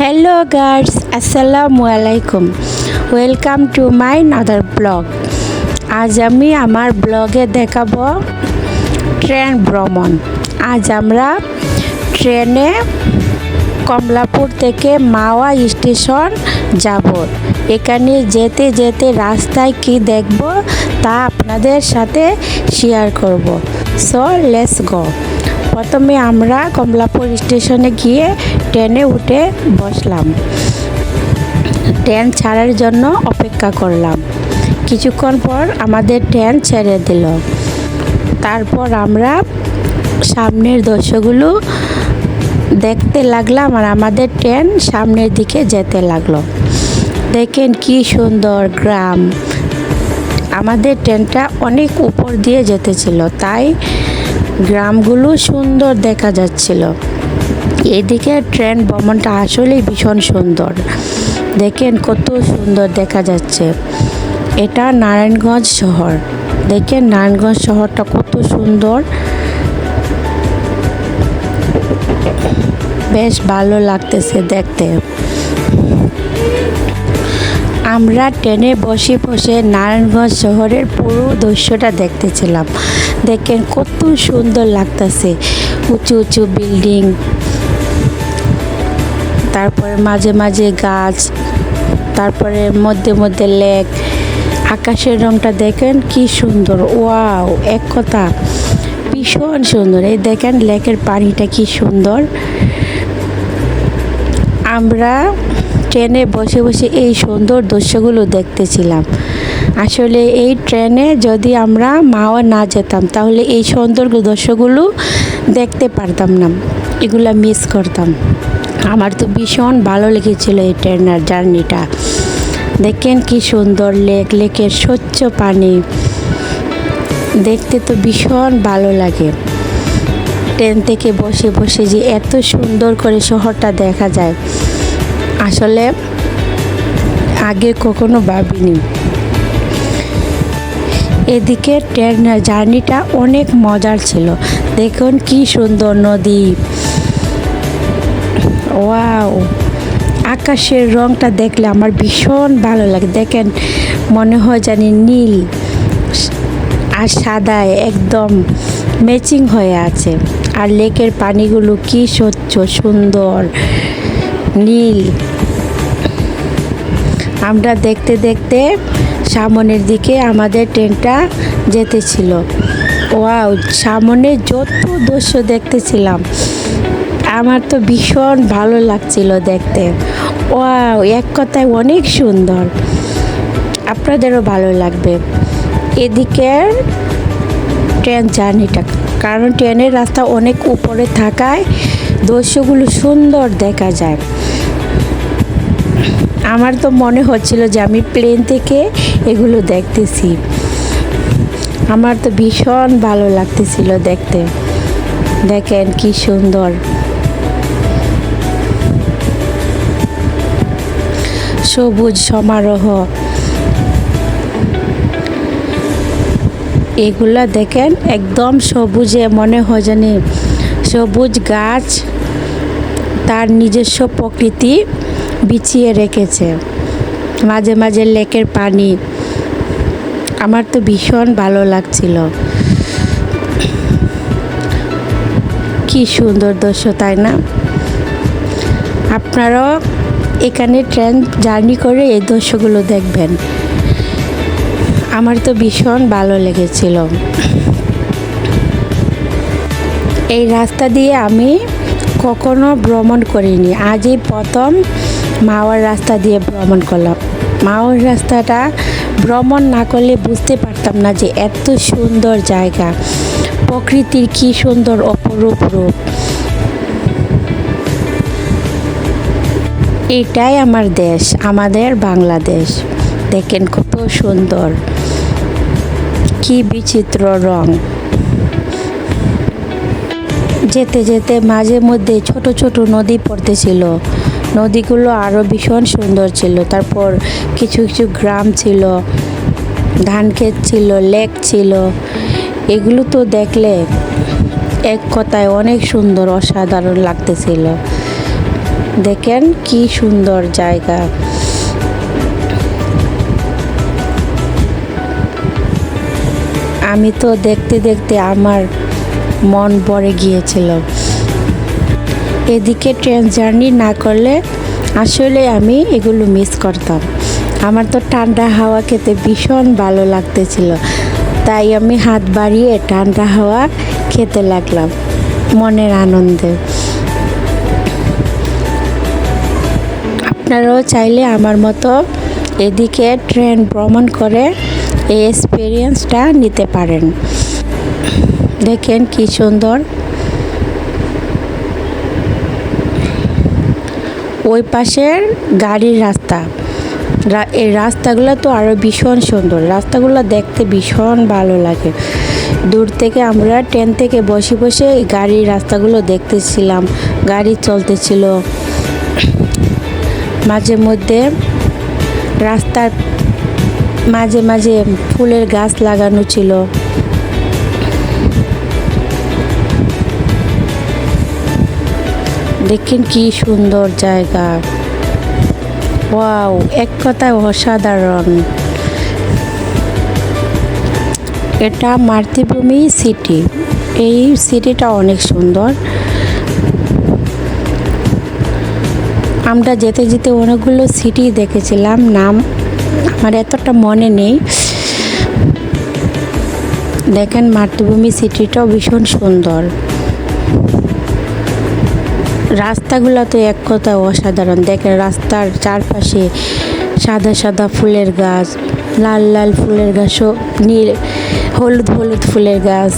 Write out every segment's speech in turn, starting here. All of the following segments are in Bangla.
হ্যালো গার্স আসসালামু আলাইকুম welcome to my another blog আজ আমি আমার ব্লগে দেখাবো ট্রেন ভ্রমণ। আজ আমরা ট্রেনে কমলাপুর থেকে মাওয়া স্টেশন যাব। এখানে যেতে যেতে রাস্তায় কি দেখব তা আপনাদের সাথে শেয়ার করব। সো লেটস গো প্রথমে আমরা কমলাপুর স্টেশনে গিয়ে ট্রেনে উঠে বসলাম। ট্রেন ছাড়ার জন্য অপেক্ষা করলাম। কিছুক্ষণ পর আমাদের ট্রেন ছেড়ে দিল। তারপর আমরা সামনের দৃশ্যগুলো দেখতে লাগলাম আর আমাদের ট্রেন সামনের দিকে যেতে লাগল। দেখেন কি সুন্দর গ্রাম। আমাদের ট্রেনটা অনেক উপর দিয়ে যেতেছিল তাই গ্রামগুলো সুন্দর দেখা যাচ্ছিল। এদিকে ট্রেন ভ্রমণটা আসলেই ভীষণ সুন্দর। দেখেন কত সুন্দর দেখা যাচ্ছে। এটা নারায়ণগঞ্জ শহর। দেখেন নারায়ণগঞ্জ শহরটা কত সুন্দর। বেশ ভালো লাগতেছে দেখতে। আমরা ট্রেনে বসে বসে নারায়ণগঞ্জ শহরের পুরো দৃশ্যটা দেখতেছিলাম। দেখেন কত সুন্দর লাগতেছে। উঁচু উঁচু বিল্ডিং। তারপরে মাঝে মাঝে গাছ। তারপরে মধ্যে মধ্যে লেক। আকাশের রংটা দেখেন কি সুন্দর। ওয়াও, এক কথা। ভীষণ সুন্দর। এই দেখেন লেকের পানিটা কি সুন্দর। আমরা ট্রেনে বসে বসে এই সুন্দর দৃশ্যগুলো দেখতেছিলাম। আসলে এই ট্রেনে যদি আমরা মাও না যেতাম, তাহলে এই সুন্দর দৃশ্যগুলো দেখতে পারতাম না। এগুলা মিস করতাম। আমার তো ভীষণ ভালো লেগেছিলো এই ট্রেনের জার্নিটা। দেখেন কি সুন্দর লেক, লেকের স্বচ্ছ পানি। দেখতে তো ভীষণ ভালো লাগে। ট্রেন থেকে বসে বসে যে এত সুন্দর করে শহরটা দেখা যায়। আসলে আগে কখনো ভাবিনি। এদিকে ট্রেনের জার্নিটা অনেক মজার ছিল। দেখুন কি সুন্দর নদী। ওয়াও! আকাশের রংটা দেখলে আমার ভীষণ ভালো লাগে। দেখেন, মনে হয় জানি নীল আর সাদায় একদম ম্যাচিং হয়ে আছে। আর লেকের পানিগুলো কি স্বচ্ছ, সুন্দর, নীল। আমরা দেখতে দেখতে সামনের দিকে আমাদের ট্রেনটা যেতেছিল। ওয়াও, সামনে যত দৃশ্য দেখতেছিলাম, আমার তো ভীষণ ভালো লাগছিল দেখতে। ওয়াও, এক কথায় অনেক সুন্দর। আপনাদেরও ভালো লাগবে। এদিকে ট্রেন জার্নিটা, কারণ ট্রেনের রাস্তা অনেক উপরে থাকায় দৃশ্যগুলো সুন্দর দেখা যায়। আমার তো মনে হচ্ছিল যে আমি প্লেন থেকে এগুলো দেখতেছি। আমার তো ভীষণ ভালো লাগতেছিল দেখতে। দেখেন কি সুন্দর। সবুজ সমারোহ। এগুলা দেখেন একদম সবুজে মনে হয় জানি। সবুজ গাছ, তার নিজস্ব প্রকৃতি। বিছিয়ে রেখেছে। মাঝে মাঝে লেকের পানি। আমার তো ভীষণ ভালো লাগছিল। কি সুন্দর দৃশ্য, তাই না? আপনারাও এখানে ট্রেন জার্নি করে এই দৃশ্যগুলো দেখবেন। আমার তো ভীষণ ভালো লেগেছিল। এই রাস্তা দিয়ে আমি কখনো ভ্রমণ করিনি। আজই প্রথম মাওয়ার রাস্তা দিয়ে ভ্রমণ করলাম। মাওয়ার রাস্তাটা ভ্রমণ না করলে বুঝতে পারতাম না যে এত সুন্দর জায়গা। প্রকৃতির কি সুন্দর অপরূপ রূপ। এটাই আমার দেশ, আমাদের বাংলাদেশ। দেখেন কত সুন্দর। কি বিচিত্র রং। যেতে যেতে মাঝে মধ্যে ছোট ছোট নদী পড়তেছিল। নদীগুলো আরও ভীষণ সুন্দর ছিল। তারপর কিছু কিছু গ্রাম ছিল, ধান ক্ষেত ছিল, লেক ছিল। এগুলো তো দেখলে এক কথায় অনেক সুন্দর, অসাধারণ লাগতেছিল। দেখেন কি সুন্দর জায়গা। আমি তো দেখতে দেখতে আমার মন ভরে গিয়েছিল। এদিকে ট্রেন জার্নি না করলে আসলে আমি এগুলো মিস করতাম। আমার তো ঠান্ডা হাওয়া খেতে ভীষণ ভালো লাগতেছিল। তাই আমি হাত বাড়িয়ে ঠান্ডা হাওয়া খেতে লাগলাম, মনের আনন্দে। আপনারাও চাইলে আমার মতো এদিকে ট্রেন ভ্রমণ করে এই এক্সপিরিয়েন্সটা নিতে পারেন। দেখেন কি সুন্দর ওই পাশের গাড়ির রাস্তা। এই রাস্তাগুলো তো আরও ভীষণ সুন্দর। রাস্তাগুলো দেখতে ভীষণ ভালো লাগে। দূর থেকে আমরা ট্রেন থেকে বসে বসে এই গাড়ির রাস্তাগুলো দেখতেছিলাম। গাড়ি চলতেছিল। মাঝে মধ্যে রাস্তার মাঝে মাঝে ফুলের গাছ লাগানো ছিল। দেখেন কি সুন্দর জায়গা। ওয়াও, এক কথায় অসাধারণ। এটা মাতৃভূমি সিটি। এই সিটিটা অনেক সুন্দর। আমরা যেতে যেতে অনেকগুলো সিটি দেখেছিলাম, নাম আমার এতটা মনে নেই। দেখেন মাতৃভূমি সিটিটাও ভীষণ সুন্দর। রাস্তাগুলো তো এক কথায় অসাধারণ। দেখেন রাস্তার চারপাশে সাদা সাদা ফুলের গাছ, লাল লাল ফুলের গাছ ও নীল, হলুদ হলুদ ফুলের গাছ।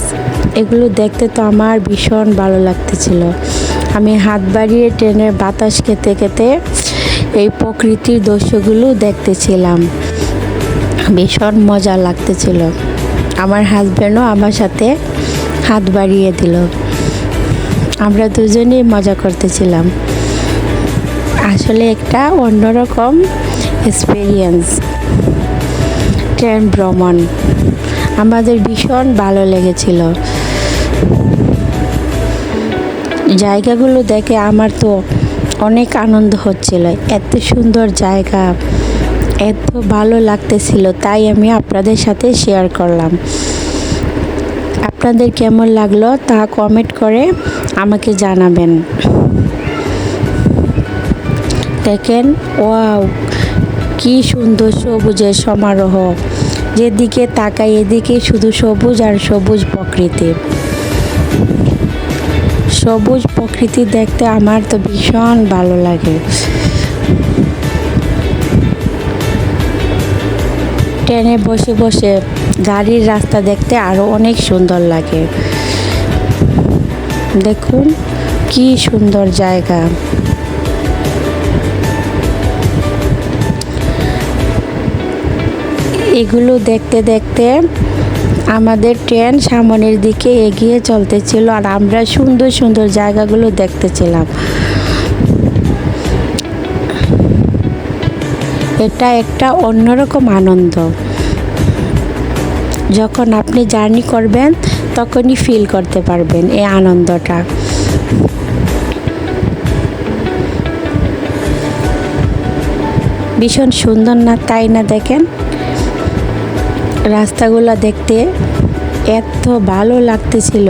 এগুলো দেখতে তো আমার ভীষণ ভালো লাগতেছিল। আমি হাত বাড়িয়ে ট্রেনের বাতাস খেতে খেতে এই প্রকৃতির দৃশ্যগুলো দেখতেছিলাম। ভীষণ মজা লাগতেছিল। আমার হাজব্যান্ডও আমার সাথে হাত বাড়িয়ে দিল। আমরা দুজনেই মজা করতেছিলাম। আসলে একটা অন্যরকম এক্সপিরিয়েন্স ট্রেন ভ্রমণ। আমাদের ভীষণ ভালো লেগেছিল। জায়গাগুলো দেখে আমার তো অনেক আনন্দ হচ্ছিল। এত সুন্দর জায়গা, এত ভালো লাগতেছিল, তাই আমি আপনাদের সাথে শেয়ার করলাম। আপনাদের কেমন লাগল তা কমেন্ট করে আমাকে জানাবেন। দেখেন, ওয়াও, কি সুন্দর সবুজের সমারোহ। যেদিকে তাকাই এদিকে শুধু সবুজ আর সবুজ প্রকৃতি। সবুজ প্রকৃতি দেখতে আমার তো ভীষণ ভালো লাগে। ট্রেনে বসে বসে গাড়ির রাস্তা দেখতে আরও অনেক সুন্দর লাগে। দেখুন কি সুন্দর জায়গা। এগুলো দেখতে দেখতে আমাদের ট্রেন সামনের দিকে এগিয়ে চলতেছিল আর আমরা সুন্দর সুন্দর জায়গাগুলো দেখতেছিলাম এটা একটা অন্যরকম আনন্দ। যখন আপনি জার্নি করবেন, তখনই ফিল করতে পারবেন এই আনন্দটা। ভীষণ সুন্দর না, তাই না দেখেন? রাস্তাগুলো দেখতে এত ভালো লাগতেছিল।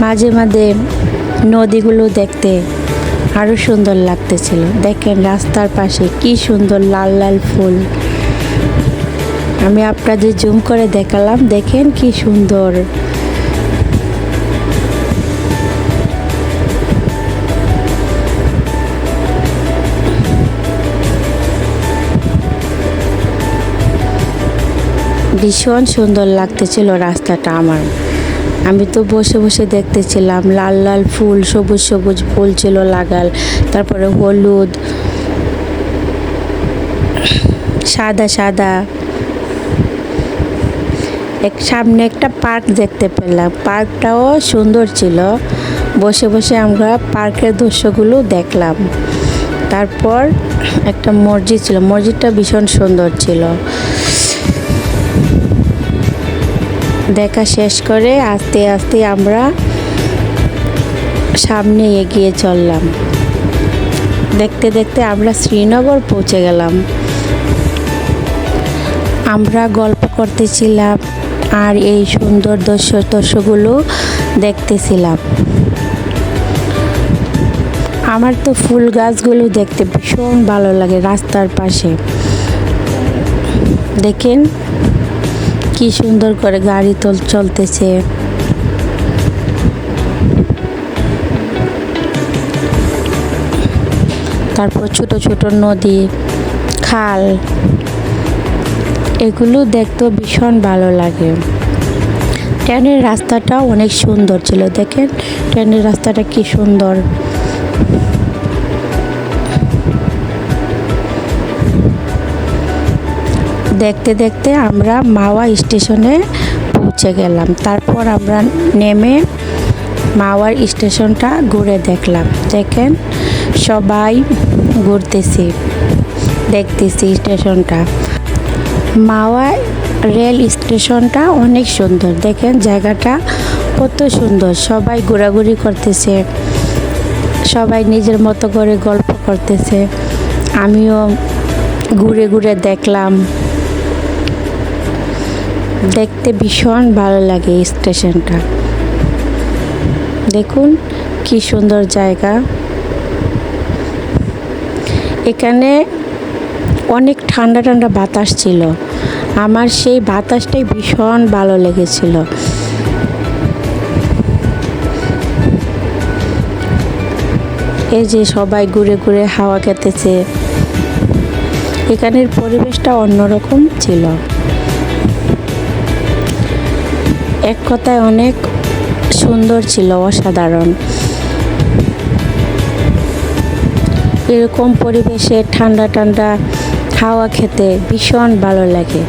মাঝে মাঝে নদীগুলো দেখতে। আরও সুন্দর লাগতেছিল। দেখেন রাস্তার পাশে কি সুন্দর লাল লাল ফুল। আমি আপনাদের জুম করে দেখালাম, দেখেন কি সুন্দর। ভীষণ সুন্দর লাগতেছিল রাস্তাটা আমার। আমি তো বসে বসে দেখতেছিলাম, লাল লাল ফুল, সবুজ সবুজ ফুল ছিল লাগাল, তারপরে হলুদ, সাদা সাদা। এক সামনে একটা পার্ক দেখতে পেলাম, পার্কটাও সুন্দর ছিল, বসে বসে আমরা পার্কের দৃশ্যগুলো দেখলাম। তারপর একটা মসজিদ ছিল, মসজিদটা ভীষণ সুন্দর ছিল। দেখা শেষ করে আস্তে আস্তে আমরা সামনে এগিয়ে চললাম। দেখতে দেখতে আমরা শ্রীনগর পৌঁছে গেলাম। আমরা গল্প করতেছিলাম আর এই সুন্দর দৃশ্য দৃশ্যগুলো দেখতেছিলাম। আমার তো ফুল গাছগুলো দেখতে ভীষণ ভালো লাগে রাস্তার পাশে। দেখেন কি সুন্দর করে গাড়ি তোল চলতেছে। তারপর ছোট ছোট নদী, খাল, এগুলো দেখতেও ভীষণ ভালো লাগে। ট্রেনের রাস্তাটা অনেক সুন্দর ছিল, দেখেন? ট্রেনের রাস্তাটা কি সুন্দর। দেখতে দেখতে আমরা মাওয়া স্টেশনে পৌঁছে গেলাম। তারপর আমরা নেমে মাওয়ার স্টেশনটা ঘুরে দেখলাম। দেখেন সবাই ঘুরতেছি, দেখতেছি স্টেশনটা। মাওয়া রেল স্টেশনটা অনেক সুন্দর। দেখেন জায়গাটা কত সুন্দর। সবাই ঘোরাঘুরি করতেছে, সবাই নিজের মতো করে গল্প করতেছে। আমিও ঘুরে ঘুরে দেখলাম। দেখতে ভীষণ ভালো লাগে এই স্টেশনটা। দেখুন কি সুন্দর জায়গা। এখানে অনেক ঠান্ডা ঠান্ডা বাতাস ছিল। আমার সেই বাতাসটাই ভীষণ ভালো লেগেছিল। এই যে সবাই ঘুরে ঘুরে হাওয়া খেতেছে। এখানের পরিবেশটা অন্যরকম ছিল। এক কথায় অনেক সুন্দর ছিল, অসাধারণ। এরকম পরিবেশে ঠান্ডা ঠান্ডা হাওয়া খেতে ভীষণ ভালো লাগে।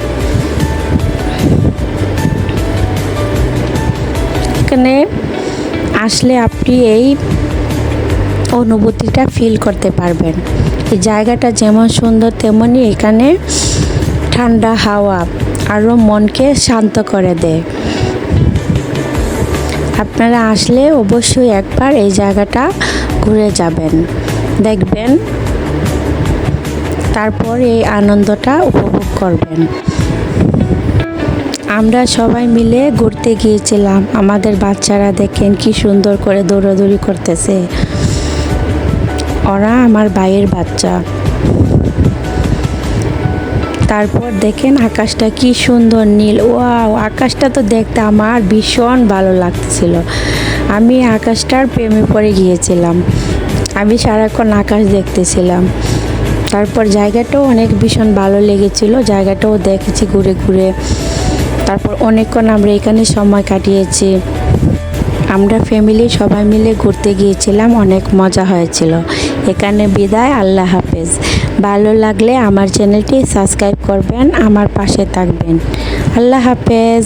এখানে আসলে আপনি এই অনুভূতিটা ফিল করতে পারবেন। এই জায়গাটা যেমন সুন্দর তেমনই এখানে ঠান্ডা হাওয়া আরও মনকে শান্ত করে দেয়। আপনারা আসলে অবশ্যই একবার এই জায়গাটা ঘুরে যাবেন। দেখবেন তারপর এই আনন্দটা উপভোগ করবেন। আমরা সবাই মিলে ঘুরতে গিয়েছিলাম। আমাদের বাচ্চারা দেখেন কি সুন্দর করে দৌড়াদৌড়ি করতেছে। ওরা আমার ভাইয়ের বাচ্চা। তারপর দেখেন আকাশটা কি সুন্দর নীল। ওয়াও, আকাশটা তো দেখতে আমার ভীষণ ভালো লাগছিল আমি আকাশটার প্রেমে পড়ে গিয়েছিলাম। আমি সারাক্ষণ আকাশ দেখতেছিলাম। তারপর জায়গাটাও অনেক ভীষণ ভালো লেগেছিল। জায়গাটাও দেখেছি ঘুরে ঘুরে। তারপর অনেকক্ষণ আমরা এখানে সময় কাটিয়েছি। আমরা ফ্যামিলি সবাই মিলে ঘুরতে গিয়েছিলাম, অনেক মজা হয়েছিল। এখানে বিদায়, আল্লাহ হাফেজ। ভালো লাগলে আমার চ্যানেলটি সাবস্ক্রাইব করবেন, আমার পাশে থাকবেন। আল্লাহ হাফেজ।